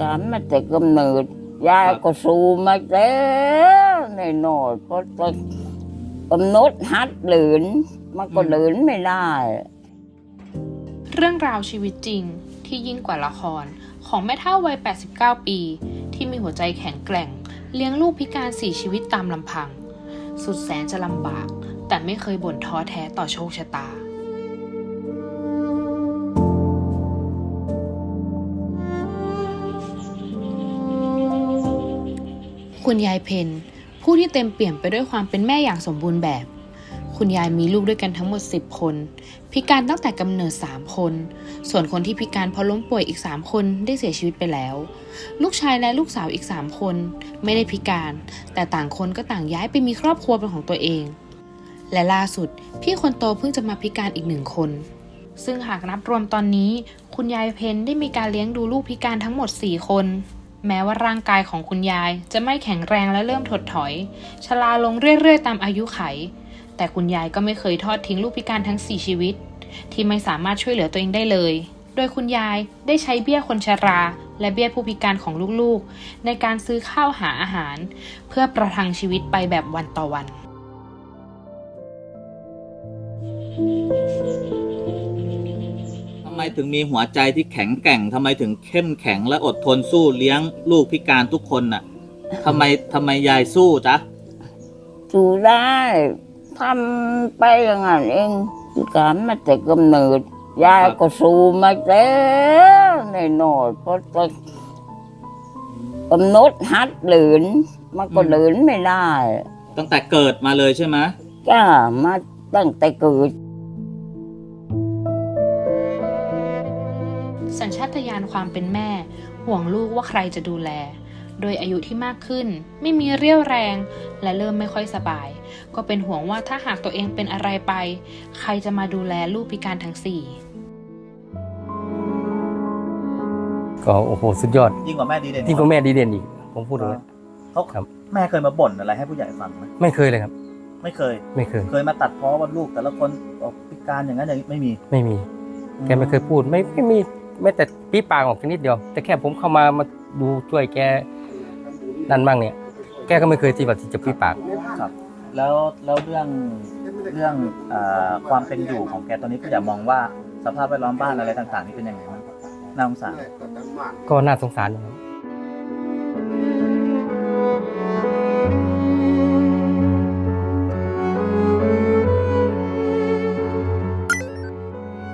การมาแต่กำเนิดยายก็สู้มาแล้วในหน่อยเพราะต้องกำหนดหัดหลืนมันก็หลืนไม่ได้ เรื่องราวชีวิตจริงที่ยิ่งกว่าละคร ของแม่เท่าวัย 89 ปี ที่มีหัวใจแข็งแกร่ง เลี้ยงลูกพิการสี่ชีวิตตามลำพัง สุดแสนจะลำบาก แต่ไม่เคยบ่นท้อแท้ต่อโชคชะตา คุณยายเพนผู้ที่เต็มเปี่ยมไปด้วยความเป็นแม่อย่างสมบูรณ์แบบ คุณยายมีลูกด้วยกันทั้งหมด 10 คน พิการตั้งแต่กำเนิด 3 คน ส่วนคนที่พิการเพราะล้มป่วยอีก 3 คนได้เสียชีวิตไปแล้ว ลูกชายและลูกสาวอีก 3 คน ไม่ได้พิการ แต่ต่างคนก็ต่างย้ายไปมีครอบครัวเป็นของตัวเอง และล่าสุด พี่คนโตเพิ่งจะมาพิการอีกหนึ่งคนซึ่งหากนับรวมตอนนี้ คุณยายเพนได้มีการเลี้ยงดูลูกพิการทั้งหมด 4 คน แม้ว่าร่างกายของคุณยายจะไม่แข็งแรงและเริ่มถดถอย ชราลงเรื่อยๆ ตามอายุไข แต่คุณยายก็ไม่เคยทอดทิ้งลูกพิการทั้ง 4 ชีวิต ที่ไม่สามารถช่วยเหลือตัวเองได้เลย โดยคุณยายได้ใช้เบี้ยคนชรา และเบี้ยผู้พิการของลูกๆ ในการซื้อข้าวหาอาหาร เพื่อประทังชีวิตไปแบบวันต่อวัน ไมถึงมีหัวใจที่แข็งแกร่งทำไมถึงเข้มแข็งและอดทนสู้เลี้ยงลูกพิการทุกคนน่ะทำไมทำไมยายสู้จ๊ะสู้ได้ทำไปอย่างนั้นเองพิการมาแต่กำเนิดยายก็สู้มาแล้วในหน่อยเพราะต้องกำหนดหัดเหลืนมันก็เหลืนไม่ได้ ตั้งแต่เกิดมาเลยใช่ไหมจ้ามาตั้งแต่เกิด สัญชาตญาณความเป็นแม่ ห่วงลูกว่าใครจะดูแล โดยอายุที่มากขึ้น ไม่มีเรี่ยวแรง และเริ่มไม่ค่อยสบาย ก็เป็นห่วงว่าถ้าหากตัวเองเป็นอะไรไป ใครจะมาดูแลลูกพิการทั้งสี่ก็โอ้โหสุดยอดยิ่งกว่าแม่ดีเด่นยิ่งกว่าแม่ดีเด่นอีกผมพูดเลยเขาครับแม่เคยมาบ่นอะไรให้ผู้ใหญ่ฟังไหมไม่เคยเลยครับ ไม่เคย ไม่เคย เคยมาตัดพ้อว่าลูกแต่ละคนออกพิการอย่างนั้นอย่างนี้ไม่มี ไม่มี แกไม่เคยพูดไม่ไม่มี แม้แต่ปีปากออกแค่นิดเดียว แต่แค่ผมเข้ามามาดูช่วยแกนั่นบ้างเนี่ย แกก็ไม่เคยที่ว่าที่จะปีปาก ครับ แล้วแล้วเรื่องเรื่องเอ่อความเป็นอยู่ของแกตอนนี้ผู้ใหญ่มองว่าสภาพแวดล้อมบ้านอะไรต่างๆนี่เป็นยังไงบ้างน่าสงสารก็น่าสงสารอยู่ครับ